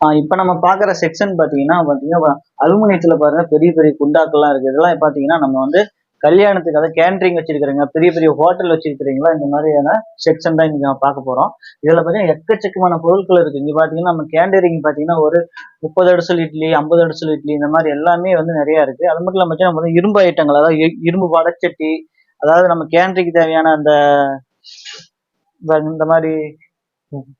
இப்போ நம்ம பார்க்குற செக்ஷன் பார்த்தீங்கன்னா பார்த்தீங்கன்னா அலுமினியத்தில் பாருங்க பெரிய பெரிய குண்டாக்கள்லாம் இருக்குது இதெல்லாம் பார்த்தீங்கன்னா நம்ம வந்து கல்யாணத்துக்கு அதாவது கேண்டரிங் வச்சிருக்கிறீங்க பெரிய பெரிய ஹோட்டல் வச்சிருக்கிறீங்களா இந்த மாதிரியான செக்ஷன் தான் இங்கே நம்ம பார்க்க போகிறோம் இதில் பார்த்தீங்கன்னா எக்கச்சக்கமான பொருட்கள் இருக்குது இங்கே பார்த்தீங்கன்னா நம்ம கேண்டரிங் பார்த்தீங்கன்னா ஒரு முப்பது அடிசல் இட்லி ஐம்பது அடிசல் இட்லி இந்த மாதிரி எல்லாமே வந்து நிறையா இருக்குது அது மட்டும் இல்லாமல் நம்ம வந்து இரும்பு ஐட்டங்கள் அதாவது இரும்பு வடச்சட்டி அதாவது நம்ம கேண்டரிங்க்கு தேவையான அந்த இந்த மாதிரி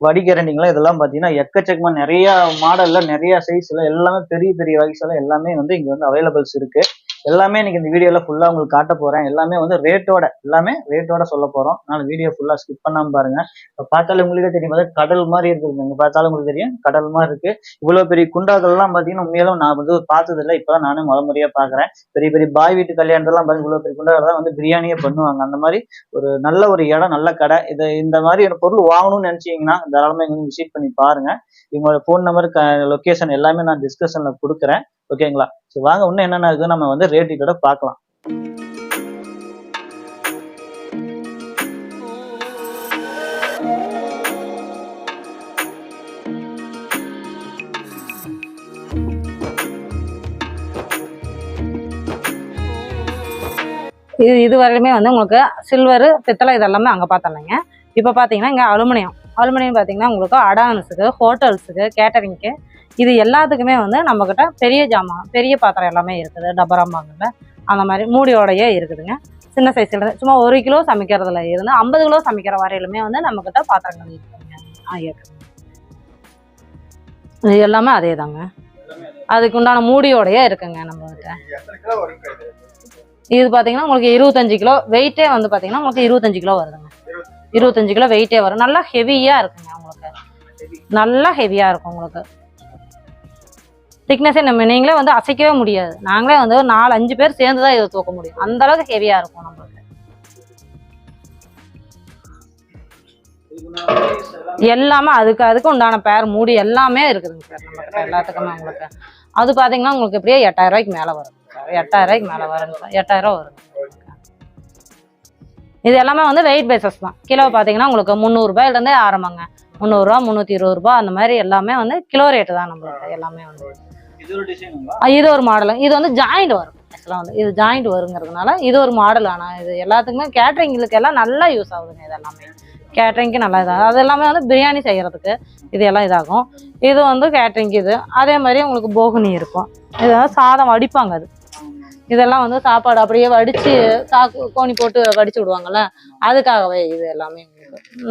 வடிகரண்டிங்களா இதெல்லாம் பார்த்தீங்கன்னா எக்கச்சக்கமா நிறைய மாடல்ல நிறைய சைஸ்ல எல்லாமே பெரிய பெரிய வயசுல எல்லாமே வந்து இங்க வந்து அவைலபிள்ஸ் இருக்கு. எல்லாமே இன்னைக்கு இந்த வீடியோல ஃபுல்லா உங்களுக்கு காட்ட போறேன். எல்லாமே வந்து ரேட்டோட எல்லாமே ரேட்டோட சொல்ல போறோம். அதனால வீடியோ ஃபுல்லா ஸ்கிப் பண்ணாம பாருங்க. இப்போ பார்த்தாலும் உங்களுக்கே தெரியும். அதாவது கடல் மாதிரி இருக்குது இங்க பார்த்தாலும் உங்களுக்கு தெரியும். கடல் மாதிரி இருக்கு. இவ்வளவு பெரிய குண்டாக்கள்லாம் பார்த்தீங்கன்னா உண்மையிலும் நான் வந்து பார்த்தது இல்லை இப்பதான் நானே முத முறையா பாக்குறேன் பெரிய பெரிய பாய் வீட்டு கல்யாணத்தெல்லாம் பாருங்க. இவ்வளவு பெரிய குண்டாக்கள் தான் வந்து பிரியாணியே பண்ணுவாங்க. அந்த மாதிரி ஒரு நல்ல ஒரு இடம் நல்ல கடை. இது இந்த மாதிரி ஒரு பொருள் வாங்கணும்னு நினைச்சீங்கன்னா தாராளமாக எங்க விசிட் பண்ணி பாருங்க. இவங்களோட ஃபோன் நம்பர் லொக்கேஷன் எல்லாமே நான் டிஸ்கஷன்ல கொடுக்குறேன். ஓகேங்களா சரி வாங்க இன்னும் என்னென்ன இருக்கு நம்ம வந்து ரேட் கூட பார்க்கலாம். இது இது வரையிலுமே வந்து உங்களுக்கு சில்வரு பித்தளை இதெல்லாமே அங்கே பார்த்தோம்லைங்க இப்போ பார்த்தீங்கன்னா இங்கே அலுமினியம். அலுமினியம் பார்த்தீங்கன்னா உங்களுக்கு அடான்ஸுக்கு ஹோட்டல்ஸுக்கு கேட்டரிங்க்கு இது எல்லாத்துக்குமே வந்து நம்மக்கிட்ட பெரிய ஜாமான் பெரிய பாத்திரம் எல்லாமே இருக்குது. டபராம்பாங்கல்ல அந்த மாதிரி மூடியோடையே இருக்குதுங்க. சின்ன சைஸில் சும்மா ஒரு கிலோ சமைக்கிறதுல இருந்து ஐம்பது கிலோ சமைக்கிற வரையிலுமே வந்து நம்மக்கிட்ட பாத்திரங்கள் இருக்குதுங்க ஆ இருக்குது இது எல்லாமே அதே தாங்க அதுக்கு உண்டான மூடியோடையே இருக்குங்க நம்மகிட்ட. இது பார்த்தீங்கன்னா உங்களுக்கு இருபத்தஞ்சு கிலோ வெயிட்டே வந்து பார்த்தீங்கன்னா உங்களுக்கு இருபத்தஞ்சு கிலோ வருதுங்க. இருபத்தஞ்சு கிலோ வெயிட்டே வரும். நல்லா ஹெவியாக இருக்குங்க உங்களுக்கு. நல்லா ஹெவியாக இருக்கும் உங்களுக்கு. திக்னஸே நம்ம நீங்களே வந்து அசைக்கவே முடியாது. நாங்களே வந்து ஒரு நாலு அஞ்சு பேர் சேர்ந்து தான் இதை தூக்க முடியும். அந்த அளவுக்கு ஹெவியாக இருக்கும் நம்மளுக்கு. எல்லாமே அதுக்கு அதுக்கு உண்டான பேர் மூடி எல்லாமே இருக்குதுங்க சார் நம்ம எல்லாத்துக்குமே உங்களுக்கு. அது பார்த்தீங்கன்னா உங்களுக்கு எப்படியே எட்டாயிரம் ரூபாய்க்கு மேலே வரும். சார் எட்டாயிரம் ரூபாய்க்கு மேலே வருங்க சார் எட்டாயிரம் ரூபா வரும். இது எல்லாமே வந்து வெயிட் பேசஸ் தான். கிலோ பார்த்தீங்கன்னா உங்களுக்கு முந்நூறுபாயிலேருந்தே ஆரம்பங்க. முந்நூறுரூவா முந்நூற்றி இருபது ரூபா அந்த மாதிரி எல்லாமே வந்து கிலோ ரேட்டு தான் நம்மளுக்கு எல்லாமே வந்து. இது ஒரு மாடல் இது வந்து ஜாயிண்ட் வரும் ஆக்சுவலாக வந்து இது ஜாயிண்ட் வருங்கிறதுனால இது ஒரு மாடல் ஆனால் இது எல்லாத்துக்குமே கேட்ரிங்களுக்கு எல்லாம் நல்லா யூஸ் ஆகுதுங்க இது எல்லாமே. கேட்ரிங்க்கு நல்லா இதாகும் அது எல்லாமே வந்து பிரியாணி செய்யறதுக்கு இது எல்லாம் இதாகும். இது வந்து கேட்ரிங்க்கு இது. அதே மாதிரி உங்களுக்கு போகுனி இருக்கும். இது வந்து சாதம் வடிப்பாங்க அது. இதெல்லாம் வந்து சாப்பாடு அப்படியே வடிச்சு சாக்கு கோணி போட்டு வடிச்சு விடுவாங்கல்ல அதுக்காகவே இது எல்லாமே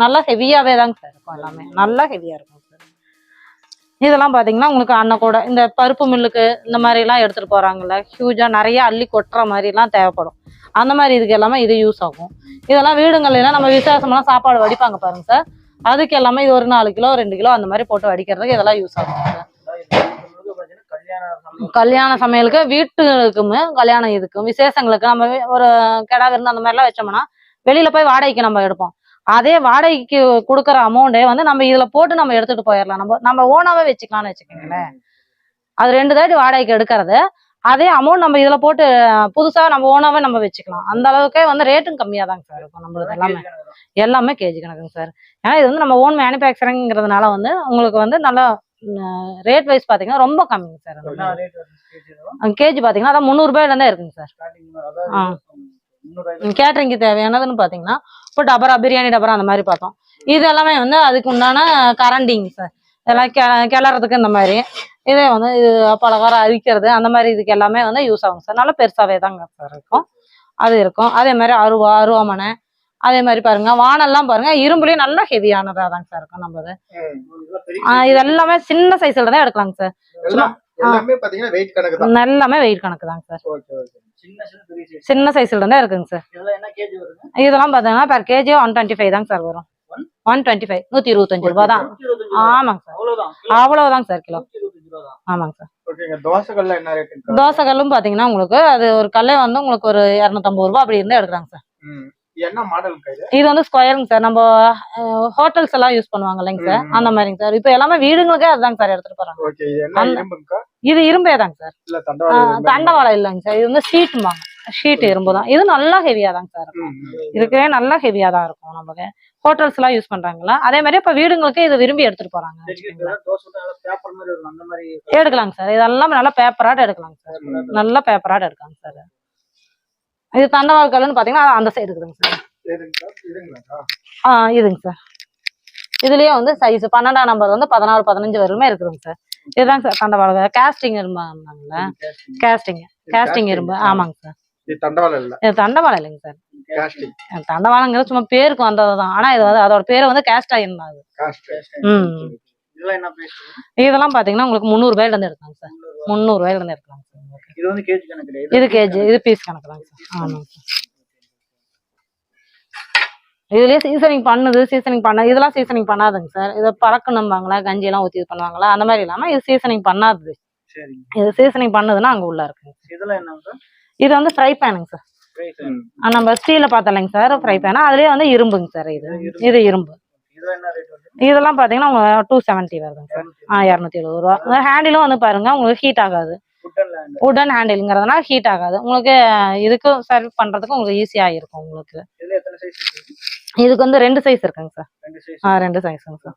நல்லா ஹெவியாகவே தாங்க சார் இருக்கும் எல்லாமே. நல்லா ஹெவியாக இருக்கும் சார் இதெல்லாம் பார்த்தீங்கன்னா உங்களுக்கு அன்னக்கூட இந்த பருப்பு மில்லுக்கு இந்த மாதிரிலாம் எடுத்துகிட்டு போகிறாங்கல்ல ஹியூஜாக நிறைய அள்ளி கொட்டுற மாதிரிலாம் தேவைப்படும். அந்த மாதிரி இதுக்கு எல்லாமே இது யூஸ் ஆகும். இதெல்லாம் வீடுங்கள்லாம் நம்ம விசேஷமெல்லாம் சாப்பாடு வடிப்பாங்க பாருங்க சார் அதுக்கு எல்லாமே இது ஒரு நாலு கிலோ ரெண்டு கிலோ அந்த மாதிரி போட்டு வடிக்கிறதுக்கு இதெல்லாம் யூஸ் ஆகும் சார் கல்யாண சமையல் கல்யாண சமையலுக்கு வீட்டுக்குமே கல்யாணம் இதுக்கும் விசேஷங்களுக்கு நம்ம ஒரு கிடா விருந்து அந்த மாதிரிலாம் வச்சோம்னா வெளியில போய் வாடகைக்கு நம்ம எடுப்போம். அதே வாடகைக்கு கொடுக்குற அமௌண்ட்டே வந்து நம்ம இதுல போட்டு நம்ம எடுத்துட்டு போயிடலாம் நம்ம நம்ம ஓனாவே வச்சுக்கலாம்னு வச்சுக்கோங்களேன். அது ரெண்டு தாட்டி வாடகைக்கு எடுக்கிறது. அதே அமௌண்ட் நம்ம இதுல போட்டு புதுசா நம்ம ஓனாவே நம்ம வச்சுக்கலாம். அந்த அளவுக்கே வந்து ரேட்டும் கம்மியா தாங்க சார் இருக்கும் நம்மளுக்கு எல்லாமே. எல்லாமே கேஜி கணக்குங்க சார் ஏன்னா இது வந்து நம்ம ஓன் மேனுஃபேக்சரிங்கிறதுனால வந்து உங்களுக்கு வந்து நல்லா ரேட் வைஸ் பாத்தீங்கன்னா ரொம்ப கம்மிங்க சார் கேஜி பாத்தீங்கன்னா அதான் முந்நூறுபாயில இருந்தே இருக்குங்க சார் ஆ. கேட்டரிங்க்கு தேவையானதுன்னு பாத்தீங்கன்னா இப்போ டபரா பிரியாணி டபரா அந்த மாதிரி பார்த்தோம். இது எல்லாமே வந்து அதுக்கு உண்டான கரண்டிங் சார் இதெல்லாம் கெ கிளறதுக்கு இந்த மாதிரி. இதே வந்து இது பலகாரம் அரிக்கிறது அந்த மாதிரி இதுக்கு எல்லாமே வந்து யூஸ் ஆகும் சார் நல்லா பெருசாவே தாங்க சார் இருக்கும் அது இருக்கும். அதே மாதிரி அருவா அருவாமனை அதே மாதிரி பாருங்க வானெல்லாம் பாருங்க இரும்புலயும் நல்லா ஹெவியானதா தாங்க சார் இருக்கும் நம்மளது. ஆஹ் இது எல்லாமே சின்ன சைஸ்ல தான் எடுக்கலாங்க சார். எல்லாம் எல்லாமே பாத்தீங்கன்னா வெயிட் கணக்கு தாங்க சார். சின்ன சைஸ்ல இருந்தே இருக்குங்க சார். இதெல்லாம் என்ன கேஜி வருது இதெல்லாம் பார்த்தீங்கன்னா per KG one twenty five தாங்க சார் வரும். ஒன் டுவெண்ட்டி ஃபைவ் நூற்றி இருபத்தஞ்சு ரூபா தான். நூத்தி. ஆமாங்க சார். அவ்வளவுதான் அவ்வளவுதாங்க சார் கிலோ. நூத்தி ஆமாங்க சார். ஓகேங்க தோசைகள்ல என்ன ரேட் இருக்கு தோசை கல்லும் பார்த்தீங்கன்னா உங்களுக்கு அது ஒரு கல்லே வந்து உங்களுக்கு ஒரு இரநூத்தம்பது ரூபா அப்படி இருந்தா எடுக்கிறாங்க சார். இது இது? வந்து ஸ்கொயருங்க சார் நம்ம ஹோட்டல்ஸ் எல்லாம் யூஸ் பண்ணுவாங்க இல்லைங்க சார். அந்த மாதிரிங்க சார் இப்போ எல்லாமே வீடுங்களுக்கே அதுதாங்க சார் எடுத்துட்டு போறாங்க. இது இரும்பே தாங்க சார் தண்டவாளம் இல்லைங்க சார் இது வந்து சீட்டுமாங்க ஷீட் இரும்பு தான். இது நல்லா ஹெவியா தாங்க சார் இருக்கும். இருக்கவே நல்லா ஹெவியா தான் இருக்கும் நமக்கு ஹோட்டல்ஸ் எல்லாம் யூஸ் பண்றாங்களா அதே மாதிரி இப்ப வீடுங்களுக்கு இது விரும்பி எடுத்துட்டு போறாங்க. எடுக்கலாங்க சார் இதெல்லாம் நல்லா பேப்பராட் எடுக்கலாங்க சார் நல்ல பேப்பராட் எடுக்கலாங்க சார் இது தண்டவாள் கல்லுன்னு பாத்தீங்கன்னா அந்த சைடு இருக்குதுங்க சார் ஆ இதுங்க சார் இதுலயே வந்து சைஸ் பன்னெண்டாம் நம்பர் வந்து பதினாறு பதினஞ்சு வரையுமே இருக்குதுங்க சார் இதுதாங்க சார் தண்டவாளம் கேஸ்டிங் இரும்பாங்கல்ல கேஸ்டிங் கேஸ்டிங் இரும்பு. ஆமாங்க சார் இது தண்டவாளம் இல்ல. இது தண்டவாளம் இல்லைங்க சார் தண்டவாளங்கிறது சும்மா பேருக்கு வந்ததுதான். ஆனா இது வந்து அதோட பேரு வந்து கேஸ்ட் தான் அது. இதெல்லாம் பாத்தீங்கன்னா உங்களுக்கு முந்நூறு ரூபாயில இருந்து எடுக்கலாங்க சார் முந்நூறு ரூபாயில இருந்து. இது வந்து கேஜி கணக்கு இது கேஜி இது பீஸ் கணக்கு தாங்க சார். ஆமாங்க சார். இதுலயே சீசனிங் பண்ணுது சீசனிங் பண்ண இதெல்லாம் சீசனிங் பண்ணாதுங்க சார். இதை பறக்கணும்பாங்களா கஞ்சி எல்லாம் ஊத்தி இது பண்ணுவாங்களா அந்த மாதிரி இல்லாம இது சீசனிங் பண்ணாதது சரிங்க. இது சீசனிங் பண்ணுதுன்னா அங்க உள்ள இருக்குங்க இதெல்லாம் என்ன சார்? இது வந்து ஃப்ரை பேனுங்க சார். நம்ம ஸ்டீல்ல பார்த்தலைங்க சார் ஃப்ரை பேனா அதுலயே வந்து இரும்புங்க சார் இது. இது இரும்பு. இதெல்லாம் என்ன ரேட் வந்து இதெல்லாம் பாத்தீங்கன்னா உங்களுக்கு டூ செவன்ட்டி வருதுங்க சார். ஆ இரநூத்தி எழுபது ரூபா. ஹேண்டிலும் வந்து பாருங்க உங்களுக்கு ஹீட் ஆகாது. உடன் ஹேண்டிலுங்கிறதுனால ஹீட் ஆகாது. உங்களுக்கு இதுக்கு சர்வ் பண்றதுக்கு உங்களுக்கு ஈஸியா இருக்கும் உங்களுக்கு. இதுக்கு வந்து ரெண்டு சைஸ் இருக்குங்க சார் ஆ ரெண்டு சைஸுங்க சார்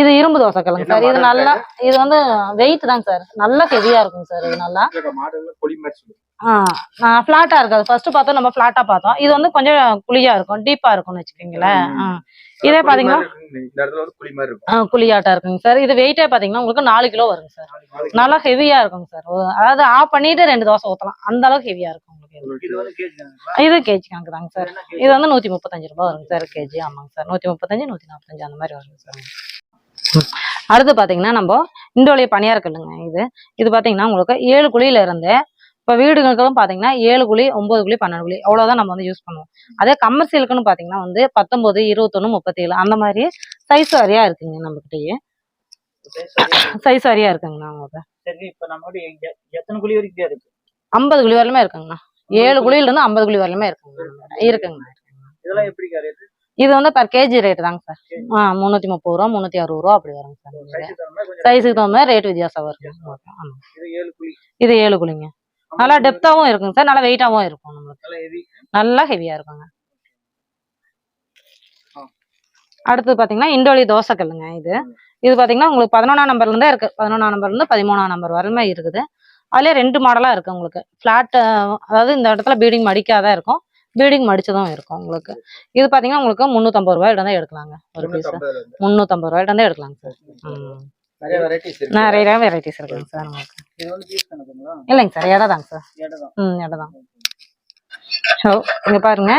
இது இரும்பு தோசைக்கல்லுங்க என்ன சார் இது நல்லா இது வந்து வெயிட் தாங்க சார் நல்லா ஹெவியா இருக்குங்க சார் இது நல்லா. ஆ ஃபிளாட்டா இருக்காது. ஃபர்ஸ்ட் பார்த்தோம் நம்ம ஃபிளாட்டா பார்த்தோம். இது வந்து கொஞ்சம் குழியா இருக்கும் டீப்பா இருக்கும்னு வச்சுக்கோங்களேன். இதே பாத்தீங்கன்னா குழியாட்டா இருக்குங்க சார் இது வெயிட்டே பாத்தீங்கன்னா உங்களுக்கு நாலு கிலோ வருங்க சார் நல்லா ஹெவியா இருக்குங்க சார் அதாவது ஆஃப் பண்ணிட்டு ரெண்டு தோசை ஊத்தலாம். அந்த அளவுக்கு ஹெவியா இருக்கும் உங்களுக்கு. இது. கேஜி கணக்கு தாங்க சார் இது வந்து நூத்தி முப்பத்தஞ்சு ரூபாய் வருங்க சார் கேஜி. ஆமாங்க சார். நூத்தி முப்பத்தஞ்சு நூத்தி நாற்பத்தஞ்சு அந்த மாதிரி வருங்க சார். அடுத்து பாத்தீங்கன்னா நம்ம இண்டோலிய பணியார கல்லுங்க இது. இது பாத்தீங்கன்னா உங்களுக்கு ஏழு குழியில இருந்து இப்போ வீடுகளுக்கும் பாத்தீங்கன்னா ஏழு குழி ஒன்பது குழி பன்னெண்டு குழி அவ்வளவுதான் நம்ம வந்து யூஸ் பண்ணுவோம். அதே கமர்ஷியலுக்குன்னு பாத்தீங்கன்னா வந்து பத்தொன்பது இருபத்தொன்னு முப்பத்தேழு அந்த மாதிரி சைஸ் வாரியா இருக்குங்க நம்மகிட்டயே. சைஸ் வாரியா இருக்குங்கண்ணா உங்களுக்கு. சரி இப்ப நம்ம எங்க- எத்தனை குழி வரைக்கும் இருக்கு? ஐம்பது குழி வரலுமே இருக்குங்கண்ணா. ஏழு குழியில இருந்து ஐம்பது குழி வரலுமே இருக்குங்க. இருக்குங்கண்ணா இதெல்லாம் எப்படி இது வந்து பர் கேஜி ரேட் தாங்க சார் ஆ முந்நூற்றி முப்பது ரூபா முந்நூற்றி அறுபது ரூபா அப்படி வருங்க சார் சைஸுக்கு தகுந்த மாதிரி ரேட் வித்தியாசம் ஆமாம் இது ஏழு குழிங்க. நல்லா டெப்த்தாவும் இருக்குங்க சார் நல்லா வெயிட்டாவும் இருக்கும் நம்மளுக்கு. நல்லா ஹெவி நல்லா ஹெவியா இருக்குங்க. ஆ. அடுத்து பாத்தீங்கன்னா இண்டோலி தோசைக்கல்லுங்க இது. இது பாத்தீங்கன்னா உங்களுக்கு பதினொன்றாம் நம்பர்ல இருந்தே இருக்கு. பதினொன்றாம் நம்பர்ல இருந்து பதிமூணாம் நம்பர் வரலுமே இருக்குது. அதுலயே ரெண்டு மாடலா இருக்கு உங்களுக்கு. ஃபிளாட் அதாவது இந்த இடத்துல பீடிங் மடிக்காத இருக்கும். பீடிங் மடிச்சதும் இருக்கும் உங்களுக்கு. இது பாத்தீங்கன்னா உங்களுக்கு முந்நூற்றம்பது ரூபாயில தான் எடுக்கலாங்க. ஒரு பீஸ். முந்நூற்றம்பது ரூபாயில இருந்தே எடுக்கலாங்க சார். நிறைய வெரைட்டிஸ் இருக்குங்க சார் கணக்குங்களா இல்லைங்க சார் இடம் தாங்க சார். தான். ம் இடம் தான். ஸோ இங்க பாருங்க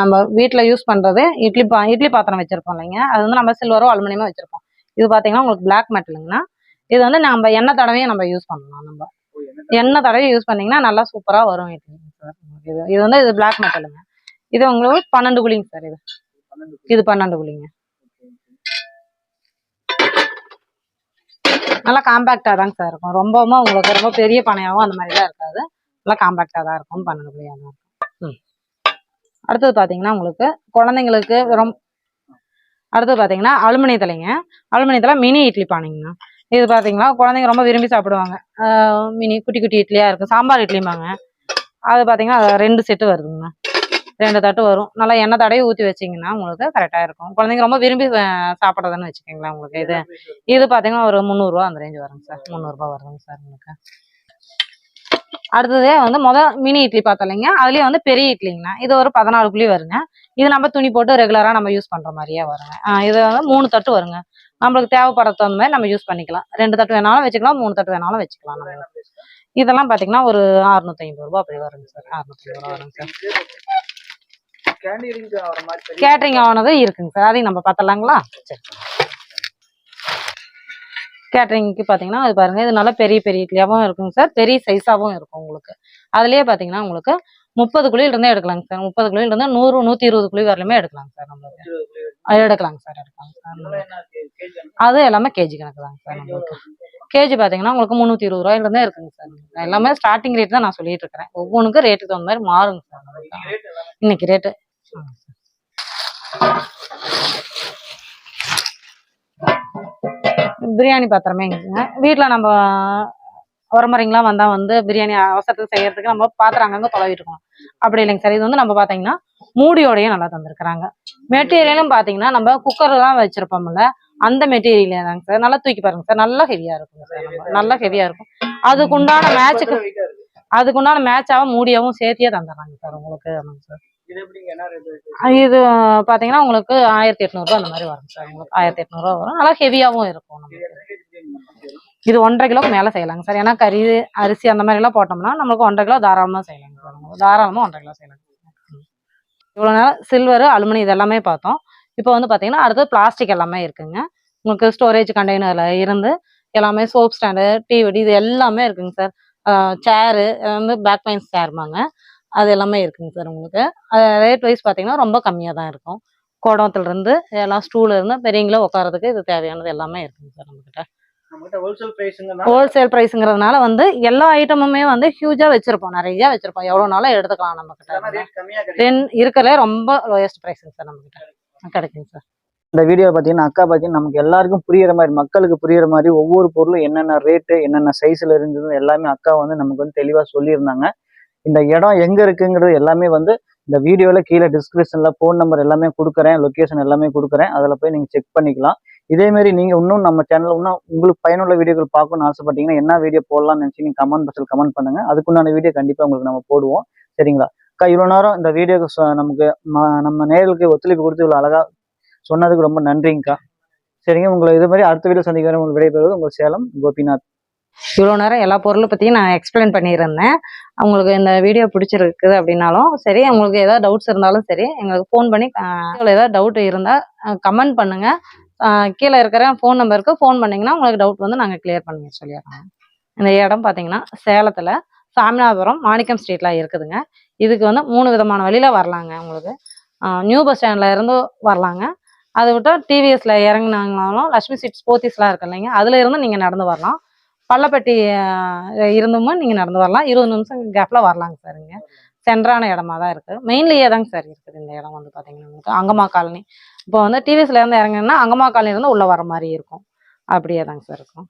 நம்ம வீட்ல யூஸ் பண்றது இட்லி பா இட்லி பாத்திரம் வச்சிருப்போம் இல்லைங்க. அது வந்து நம்ம சில்வரோ அலுமினியமோ வச்சிருப்போம். இது பாத்தீங்கன்னா உங்களுக்கு பிளாக் மெட்டலுங்கன்னா இது வந்து நம்ம எண்ணெய் தடவையும் நம்ம யூஸ் பண்ணலாம் நம்ம. எண்ணெய் தடவை யூஸ் பண்ணீங்கன்னா நல்லா சூப்பரா வரும் இட்லி இது இது வந்து இது பிளாக் மெட்டலுங்க இது உங்களுக்கு பன்னெண்டு குழிங்க சார் இது. இது பன்னெண்டு குழிங்க. நல்லா காம்பேக்டா தாங்க சார் இருக்கும். ரொம்பவும் உங்களுக்கு ரொம்ப பெரிய பனையாவும் அந்த மாதிரிலாம் இருக்காது. நல்லா காம்பேக்டா தான் இருக்கும். பன்னெண்டு குழியா தான் இருக்கும். ம். அடுத்தது பாத்தீங்கன்னா உங்களுக்கு குழந்தைங்களுக்கு ரொம்ப அடுத்தது பாத்தீங்கன்னா அலுமினியத்துலைங்க அலுமினியத்தில் மினி இட்லி பானைங்கண்ணா இது பாத்தீங்கன்னா குழந்தைங்க ரொம்ப விரும்பி சாப்பிடுவாங்க. மினி குட்டி குட்டி இட்லியா இருக்கும். சாம்பார் இட்லிம்பாங்க. அது பாத்தீங்கன்னா அது ரெண்டு செட்டு வருதுங்கண்ணா. ரெண்டு தட்டு வரும். நல்லா எண்ணெய் தடவி ஊற்றி வச்சிங்கன்னா உங்களுக்கு கரெக்டாக இருக்கும். குழந்தைங்க ரொம்ப விரும்பி சாப்பிட்றதுன்னு வச்சுக்கோங்களேன் உங்களுக்கு இது? இது பார்த்தீங்கன்னா ஒரு முந்நூறுரூவா அந்த ரேஞ்ச் வருங்க சார். முந்நூறுரூபா வருதுங்க சார் உங்களுக்கு. அடுத்ததே வந்து முத மினி இட்லி பார்த்தலைங்க அதுலயே வந்து பெரிய இட்லிங்கண்ணா. இது ஒரு பதினாலு குழி வருங்க. இது நம்ம துணி போட்டு ரெகுலராக நம்ம யூஸ் பண்ணுற மாதிரியே வருங்க. இது வந்து மூணு தட்டு வருங்க. நம்மளுக்கு தேவைப்படுற தகுந்த மாதிரி நம்ம யூஸ் பண்ணிக்கலாம். ரெண்டு தட்டு வேணாலும் வச்சுக்கலாம் மூணு தட்டு வேணாலும் வச்சுக்கலாம் நம்ம. இதெல்லாம் பார்த்தீங்கன்னா ஒரு அறுநூத்தி ஐம்பது ரூபா அப்படி வருங்க சார். அறுநூத்தி ஐம்பது ரூபா வருங்க சார். கேட்டரிங் ஆனது இருக்குங்க சார். அதையும் நம்ம பார்த்தலாங்களா சரி. கேட்டரிங்க்கு பார்த்தீங்கன்னா இது பாருங்க இது நல்லா பெரிய பெரிய இட்லியாவும் இருக்குங்க சார். பெரிய சைஸாகவும் இருக்கும் உங்களுக்கு. அதுலயே பார்த்தீங்கன்னா உங்களுக்கு முப்பது குழியில இருந்தே எடுக்கலாங்க சார். முப்பது குழியில இருந்து நூறு நூத்தி இருபது குழி வரலுமே எடுக்கலாங்க சார் நம்மளுக்கு. அது எடுக்கலாங்க சார் எடுக்கலாங்க சார் அது எல்லாமே கேஜி கணக்கு தாங்க சார் நம்மளுக்கு. கேஜி பார்த்தீங்கன்னா உங்களுக்கு முந்நூற்றி இருபது ரூபாயில இருந்தே இருக்குங்க சார் எல்லாமே ஸ்டார்டிங் ரேட் தான் நான் சொல்லிட்டு இருக்கிறேன். ஒவ்வொன்றுக்கும் ரேட்டுக்கு தகுந்த மாதிரி மாறுங்க சார். இன்னைக்கு ரேட்டு பிரியாணி பாத்திரமே வீட்டில் நம்ம உரமுறைங்களாம் வந்தா வந்து பிரியாணி அவசரத்துக்கு செய்யறதுக்கு நம்ம பாத்திரம் அங்கங்க தொலைவிட்டு இருக்கோம் அப்படி இல்லைங்க சார். இது வந்து நம்ம பாத்தீங்கன்னா மூடியோடயே நல்லா தந்திருக்கிறாங்க. மெட்டீரியலும் பாத்தீங்கன்னா நம்ம குக்கர் எல்லாம் வச்சிருப்போம்ல அந்த மெட்டீரியலே தாங்க சார். நல்லா தூக்கி பாருங்க சார். நல்லா ஹெவியா இருக்குங்க சார். நம்ம நல்லா ஹெவியா இருக்கும். அதுக்கு உண்டான மேட்சுக்கு அதுக்கு உண்டான மேட்சாவும் மூடியாவும் சேர்த்தியே தந்துடுறாங்க சார் உங்களுக்கு சார். இது பாத்தீங்கன்னா உங்களுக்கு ஆயிரத்தி எட்நூறுபா அந்த மாதிரி வரும் சார். உங்களுக்கு ஆயிரத்தி எட்நூறுபா வரும். நல்லா ஹெவியாவும் இருக்கும் நமக்கு. இது ஒன்றரை கிலோக்கு மேல செய்யலாங்க சார். ஏன்னா கறி அரிசி அந்த மாதிரி எல்லாம் போட்டோம்னா நம்மளுக்கு ஒன்றரை கிலோ தாராளமா செய்யலாங்க சார். உங்களுக்கு. தாராளமா ஒன்றரை கிலோ செய்யலாங்க இவ்வளவு நேரம் சில்வர் அலுமினி இது எல்லாமே பார்த்தோம். இப்போ வந்து பாத்தீங்கன்னா அடுத்து பிளாஸ்டிக் எல்லாமே இருக்குங்க. உங்களுக்கு ஸ்டோரேஜ் கண்டெய்னர்ல இருந்து எல்லாமே சோப் ஸ்டாண்டு டிவிடி இது எல்லாமே இருக்குங்க சார். சேரு வந்து பேக் பெயின்ஸ் சேர்மாங்க அது எல்லாமே இருக்குங்க சார் உங்களுக்கு. ரேட் வைஸ் பார்த்தீங்கன்னா ரொம்ப கம்மியாக தான் இருக்கும். குடத்துல இருந்து எல்லாம் ஸ்டூல்ல இருந்து பெரியவங்கள உட்காரதுக்கு இது தேவையானது எல்லாமே இருக்குங்க சார் நம்மகிட்ட. ஹோல்சேல் பிரைஸுங்க ஹோல்சேல் ப்ரைஸுங்கிறதுனால வந்து எல்லா ஐட்டமுமே வந்து ஹியூஜா வச்சிருப்போம். நிறைய வச்சிருப்போம். எவ்வளோ நாளும் எடுத்துக்கலாம் நம்ம கிட்ட இருக்கிறதுலே ரொம்ப லோயஸ்ட் ப்ரைஸுங்க சார் நம்ம கிட்ட கிடைக்குங்க சார் இந்த வீடியோ பார்த்தீங்கன்னா அக்கா பார்த்தீங்கன்னா நமக்கு எல்லாருக்கும் புரியற மாதிரி மக்களுக்கு புரியுற மாதிரி ஒவ்வொரு பொருளும் என்னென்ன ரேட்டு என்னென்ன சைஸ்ல இருந்தது எல்லாமே அக்கா வந்து நமக்கு வந்து தெளிவாக சொல்லியிருந்தாங்க. இந்த இடம் எங்க இருக்குங்கிறது எல்லாமே வந்து இந்த வீடியோவில் கீழே டிஸ்கிரிப்ஷன்ல ஃபோன் நம்பர் எல்லாமே கொடுக்குறேன் லொக்கேஷன் எல்லாமே கொடுக்குறேன். அதில் போய் நீங்கள் செக் பண்ணிக்கலாம். இதேமாரி நீங்கள் இன்னும் நம்ம சேனலில் இன்னும் உங்களுக்கு பயனுள்ள வீடியோக்கள் பார்க்கணும்னு ஆசைப்பட்டீங்கன்னா என்ன வீடியோ போடலாம்னு நினச்சி நீங்கள் கமெண்ட் பாக்ஸில் கமெண்ட் பண்ணுங்க. அதுக்குண்டான வீடியோ கண்டிப்பாக உங்களுக்கு நம்ம போடுவோம். சரிங்களா? அக்கா இவ்வளோ நேரம் இந்த வீடியோக்கு நமக்கு நம்ம நேர்களுக்கு ஒத்துழைப்பு கொடுத்து இவ்வளோ அழகா சொன்னதுக்கு ரொம்ப நன்றிங்கக்கா. சரிங்க உங்களை இது மாதிரி அடுத்த வீடியோ சந்திக்கிறேன். உங்களுக்கு விடைபெறுவது உங்கள் சேலம் கோபிநாத். இவ்வளோ நேரம் எல்லா பொருளை பற்றியும் நான் எக்ஸ்பிளைன் பண்ணியிருந்தேன். உங்களுக்கு இந்த வீடியோ பிடிச்சிருக்குது அப்படின்னாலும் சரி உங்களுக்கு ஏதாவது டவுட்ஸ் இருந்தாலும் சரி எங்களுக்கு ஃபோன் பண்ணி ஆஹ் ஏதாவது டவுட் இருந்தால் கமெண்ட் பண்ணுங்கள் கீழே இருக்கிற ஃபோன் நம்பருக்கு ஃபோன் பண்ணிங்கன்னா உங்களுக்கு டவுட் வந்து நாங்கள் கிளியர் பண்ணி சொல்லிடுறோம். இந்த இடம் பார்த்தீங்கன்னா சேலத்தில் சாமிநாதபுரம் மாணிக்கம் ஸ்ட்ரீட்லாம் இருக்குதுங்க. இதுக்கு வந்து மூணு விதமான வழியில் வரலாங்க உங்களுக்கு. நியூ பஸ் ஸ்டாண்ட்ல இருந்து வரலாங்க. அதை விட்டால் டிவிஎஸ்ல இறங்குனாங்கனாலும் லட்சுமி சீட்ஸ் போத்தீஸ்லாம் இருக்கு இல்லைங்க. அதுல இருந்து நீங்க நடந்து வரலாம். பள்ளப்பட்டி இருந்தும் நீங்க நடந்து வரலாம். இருபது நிமிஷம் கேப்ல வரலாங்க சார் இங்கே. சென்றான இடமா தான் இருக்கு. மெயின்லயே தாங்க சார் இருக்குது இந்த இடம் வந்து பாத்தீங்கன்னா உங்களுக்கு. அங்கம்மா காலனி. இப்போ வந்து டிவிஎஸ்ல இருந்து இறங்கினா அங்கம்மா காலனி இருந்து உள்ள வர மாதிரி இருக்கும். அப்படியே தாங்க சார் இருக்கும்.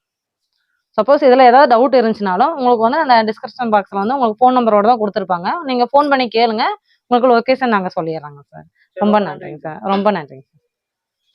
சப்போஸ் இதில் ஏதாவது டவுட் இருந்துச்சுனாலும் உங்களுக்கு வந்து அந்த டிஸ்கிரிப்ஷன் பாக்ஸில் வந்து உங்களுக்கு ஃபோன் நம்பரோட தான் கொடுத்துருப்பாங்க. நீங்கள் ஃபோன் பண்ணி கேளுங்க. உங்களுக்கு லொக்கேஷன் நாங்கள் சொல்லிடுறாங்க சார் ரொம்ப நன்றிங்க சார் ரொம்ப நன்றிங்க சார்